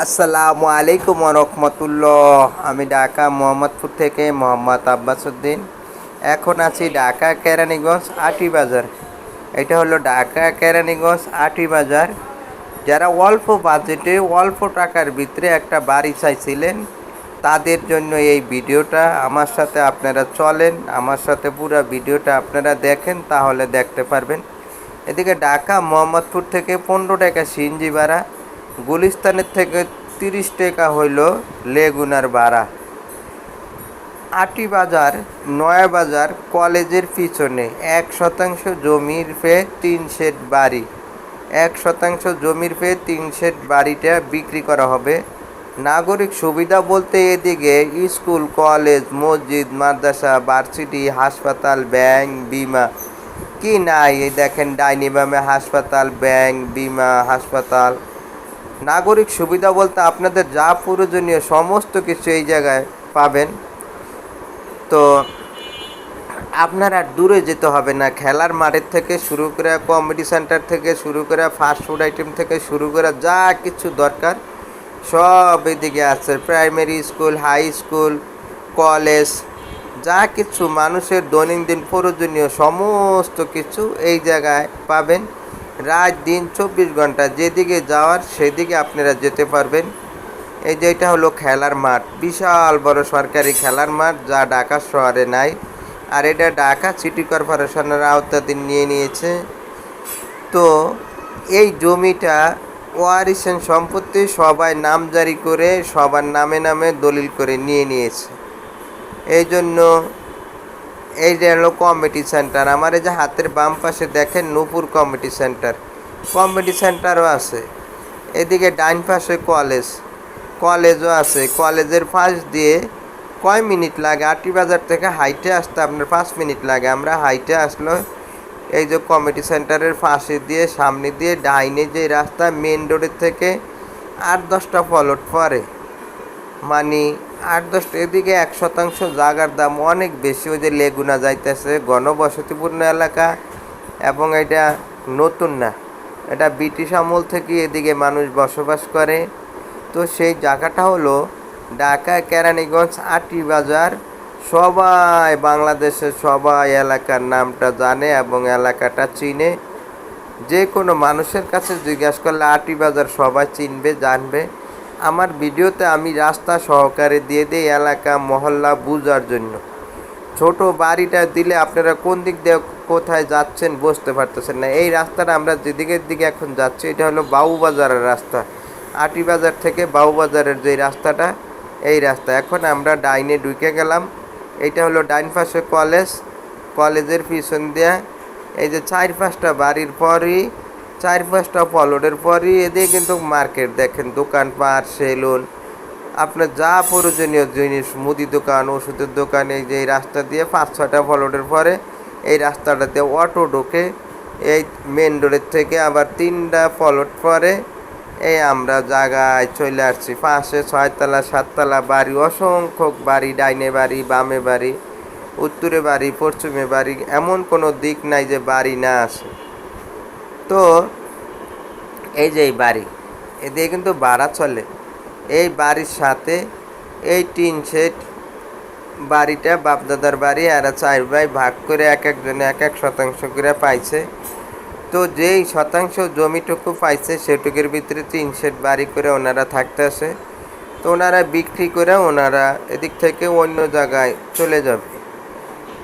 আসসালামু আলাইকুম রহমতুল্লাহ। আমি ঢাকা মোহাম্মদপুর থেকে মোহাম্মদ আব্বাসুদ্দিন এখন আছি ঢাকা কেরানীগঞ্জ আটি বাজার। এটা হলো ঢাকা কেরানীগঞ্জ আটি বাজার। যারা অল্প বাজেটে, অল্প টাকার ভিতরে একটা বাড়ি চাইছিলেন, তাদের জন্য এই ভিডিওটা। আমার সাথে আপনারা চলেন, আমার সাথে পুরো ভিডিওটা আপনারা দেখেন, তাহলে দেখতে পারবেন। এদিকে ঢাকা মোহাম্মদপুর থেকে পনেরো টাকা সিএনজি ভাড়া। গুলিস্তানের থেকে তিরিশ টাকা হইল লেগুনার ভাড়া। আটি বাজার নয়া বাজার কলেজের পিছনে এক শতাংশ জমির ফে তিন সেট বাড়ি। এক শতাংশ জমির ফে তিন সেট বাড়িটা বিক্রি করা হবে। নাগরিক সুবিধা বলতে এদিকে স্কুল, কলেজ, মসজিদ, মাদ্রাসা, ভার্সিটি, হাসপাতাল, ব্যাংক, বিমা। কি নাই দেখেন ডাইনিবামে হাসপাতাল, ব্যাংক, বিমা, হাসপাতাল। নাগরিক সুবিধা বলতে আপনাদের যা প্রয়োজনীয় সমস্ত কিছু এই জায়গায় পাবেন। তো আপনার আর দূরে যেতে হবে না। খেলার মাঠের থেকে শুরু করে কমেডি সেন্টার থেকে শুরু করে ফাস্ট ফুড আইটেম থেকে শুরু করে যা কিছু দরকার সব এদিকে আছে। Primary school high school college যা কিছু মানুষের দৈনন্দিন প্রয়োজনীয় সমস্ত কিছু এই জায়গায় পাবেন। রাত দিন চব্বিশ ঘণ্টা যেদিকে যাওয়ার সেদিকে আপনারা যেতে পারবেন। এই যে এটা হলো খেলার মাঠ, বিশাল বড় সরকারি খেলার মাঠ যা ঢাকা শহরে নাই। আর এটা ঢাকা সিটি কর্পোরেশনের আওতাধীন নিয়ে নিয়েছে। তো এই জমিটা ওয়ারিসেন সম্পত্তি সবাই নাম জারি করে সবার নামে নামে দলিল করে নিয়ে নিয়েছে। এই জন্য এই যে হলো কমিটি সেন্টার আমার এই যে হাতের বাম পাশে দেখেন নূপুর কমিটি সেন্টার কমিটি সেন্টারও আছে। এদিকে ডাইন পাশে কলেজ কলেজও আছে। কলেজের পাশ দিয়ে কয় মিনিট লাগে? আটি বাজার থেকে হাইটে আসতে আপনার পাঁচ মিনিট লাগে। আমরা হাইটে আসলো, এই যে কমিটি সেন্টারের পাশে দিয়ে, সামনে দিয়ে ডাইনে যে রাস্তা মেন রোডের থেকে আট দশটা ফলট পরে মানে আট দশটা এদিকে এক শতাংশ জাগার দাম অনেক বেশি। ওই যে লেগুনা যাইতেছে, ঘনবসতিপূর্ণ এলাকা এবং এটা নতুন না। এটা ব্রিটিশ আমল থেকে এদিকে মানুষ বসবাস করে। তো সেই জায়গাটা হলো ঢাকা, কেরানীগঞ্জ আটি বাজার সবাই বাংলাদেশের সবাই এলাকার নামটা জানে এবং এলাকাটা চিনে। যে কোনো মানুষের কাছে জিজ্ঞাসা করলে আটি বাজার সবাই চিনবে, জানবে। আমার ভিডিওতে আমি রাস্তা সহকারে দিয়ে দিই এলাকা, মহল্লা বুঝার জন্য। ছোট বাড়িটা দিলে আপনারা কোন দিক দিয়ে কোথায় যাচ্ছেন বুঝতে পারতেছেন না। এই রাস্তাটা আমরা যেদিকের দিকে এখন যাচ্ছি, এটা হলো বাবুবাজারের রাস্তা। আটি বাজার থেকে বাবুবাজারের যে রাস্তাটা, এই রাস্তা। এখন আমরা ডাইনে ঢুকে গেলাম। এইটা হলো ডাইন পাশে কলেজ। কলেজের পিছন দিয়া এই যে চার পাঁচটা বাড়ির পরই চার পাঁচটা পলটের পরই এদিকে কিন্তু মার্কেট দেখেন দোকানপাট সেলুন। আপনার যা প্রয়োজনীয় জিনিস, মুদি দোকান, ওষুধের দোকান, এই যে এই রাস্তা দিয়ে পাঁচ ছটা ফলটের পরে এই রাস্তাটাতে অটো ঢোকে। এই মেন রোডের থেকে আবার তিনটা ফলট পরে এই আমরা জায়গায় চলে আসছি। পাশে ছয়তলা, সাততলা বাড়ি, অসংখ্য বাড়ি, ডাইনে বাড়ি, বামে বাড়ি, উত্তরে বাড়ি, পশ্চিমে বাড়ি, এমন কোনো দিক নাই যে বাড়ি না আসে। তো এই যে এই বাড়ি এদিকে কিন্তু ভাড়া চলে। এই বাড়ির সাথে এই টিন সেট বাড়িটা বাপদাদার বাড়ি আর চার ভাই ভাগ করে এক একজনে এক এক শতাংশ করে পাইছে। তো যেই শতাংশ জমিটুকু পাইছে সেটুকুর ভিতরে তিন সেট বাড়ি করে ওনারা থাকতে আসে। তো ওনারা বিক্রি করে ওনারা এদিক থেকে অন্য জায়গায় চলে যাবে।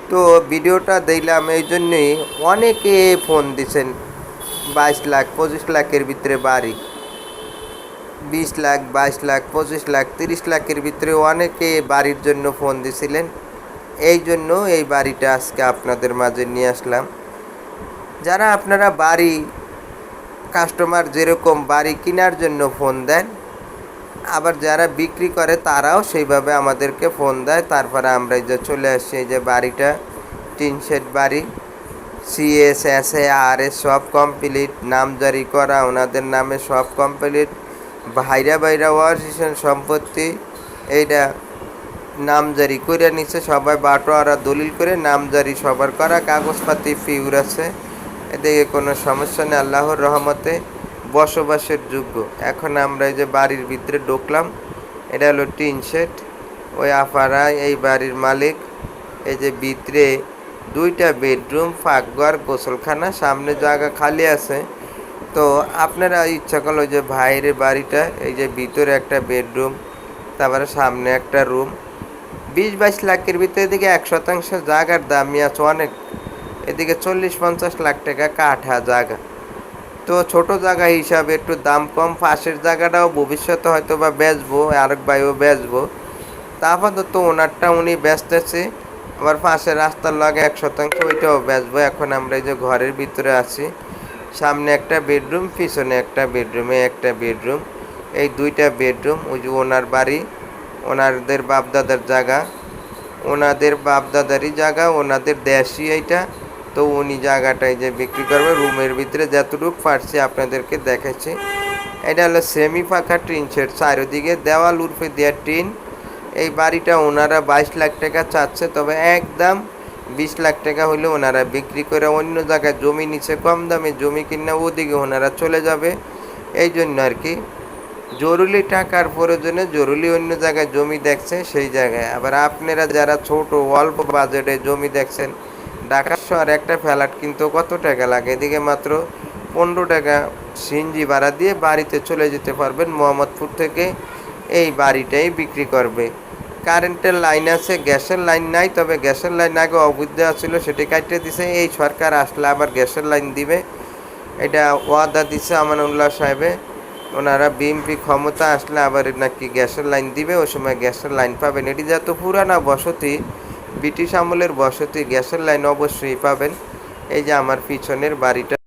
তো ভিডিওটা দিলাম এই জন্যই অনেকে ফোন দিছেন। বাইশ লাখ, পঁচিশ লাখের ভিতরে বাড়ি। বিশ লাখ, বাইশ লাখ, পঁচিশ লাখ, তিরিশ লাখের ভিতরে অনেকে বাড়ির জন্য ফোন দিছিলেন। এই জন্য এই বাড়িটা আজকে আপনাদের মাঝে নিয়ে আসলাম। যারা আপনারা বাড়ি কাস্টমার যেরকম বাড়ি কেনার জন্য ফোন দেন, আবার যারা বিক্রি করে তারাও সেইভাবে আমাদেরকে ফোন দেয়। তারপরে আমরা যে চলে আসছি এই যে বাড়িটা, টিন শেড বাড়ি। C S S A R S সব কমপ্লিট নাম জারি করা, ওনাদের নামে সব কমপ্লিট ভাইরা বাইরা ওয়ারিশন সম্পত্তি। এইটা নাম জারি করে নিচ্ছে সবাই বাটোয়ারা দলিল করে নাম জারি সবার করা, কাগজপাতি ফিউর আছে। এদিকে কোনো সমস্যা নেই, আল্লাহর রহমতে বসবাসের যোগ্য। এখন আমরা এই যে বাড়ির ভিতরে ঢুকলাম, এটা হলো টিন শেড। ওই আপারা এই বাড়ির মালিক, এই যে ভিতরে দুইটা বেডরুম ফাঁকঘর গোসলখানা, সামনে জায়গা খালি আছে। তো আপনারা ইচ্ছা করল যে ভাইয়ের বাড়িটা, এই যে ভিতরে একটা বেডরুম, তারপরে সামনে একটা রুম। বিশ বাইশ লাখের ভিতরে এদিকে এক শতাংশ জায়গার দামই আছে অনেক। এদিকে চল্লিশ পঞ্চাশ লাখ টাকা কাঠা জায়গা। তো ছোট জায়গা হিসাবে একটু দাম কম, পাশের জায়গাটাও ভবিষ্যতে হয়তো বা বেচবো, আরেক ভাইও বেচবো। তা আপাতত ওনারটা উনি বেচতেছে। আবার পাশে রাস্তার লগে এক শতাংশ ওইটাও বেচবো। এখন আমরা এই যে ঘরের ভিতরে আছি, সামনে একটা বেডরুম, পিছনে একটা বেডরুমে একটা বেডরুম, এই দুইটা বেডরুম, ওই যে ওনার বাড়ি ওনাদের বাপদাদার জায়গা, ওনাদের বাপদাদারই জায়গা, ওনাদের দেশই এইটা। তো উনি জায়গাটাই যে বিক্রি করবে, রুমের ভিতরে যতটুকু পারছি আপনাদেরকে দেখাচ্ছি। এটা হলো সেমি পাখা টিন শেড, চারিদিকে দেওয়াল, উর্ফে দেওয়া টিন। এই বাড়িটা ওনারা বাইশ লাখ টাকা চাচ্ছে, তবে একদম বিশ লাখ টাকা হলে ওনারা বিক্রি করে অন্য জায়গায় জমি নিচে কম দামে জমি কিনে ওদিকে ওনারা চলে যাবে। এই জন্য আর কি, জরুরি টাকার প্রয়োজনে জরুরি অন্য জায়গায় জমি দেখছে, সেই জায়গায়। আবার আপনারা যারা ছোট, অল্প বাজেটে জমি দেখছেন, ঢাকা শহর একটা ফ্ল্যাট কিন্তু কত টাকা লাগে? এদিকে মাত্র পনেরো টাকা সিনজি ভাড়া দিয়ে বাড়িতে চলে যেতে পারবেন মোহাম্মদপুর থেকে এই বাড়িটাই বিক্রি করবে। কারেন্টের লাইন আছে, গ্যাসের লাইন নাই, তবে গ্যাসের লাইন আগে অবৈধ ছিল সেটি কাটিয়ে দিছে। এই সরকার আসলে আবার গ্যাসের লাইন দিবে। এটা ওয়াদা দিছে আমানুল্লাহ সাহেবে। ওনারা বিএমপি ক্ষমতা আসলে আবার নাকি গ্যাসের লাইন দিবে, ওই সময় গ্যাসের লাইন পাবেন। এটি যত পুরানা বসতি, ব্রিটিশ আমলের বসতি, গ্যাসের লাইন অবশ্যই পাবেন। এই যে আমার পিছনের বাড়িটা।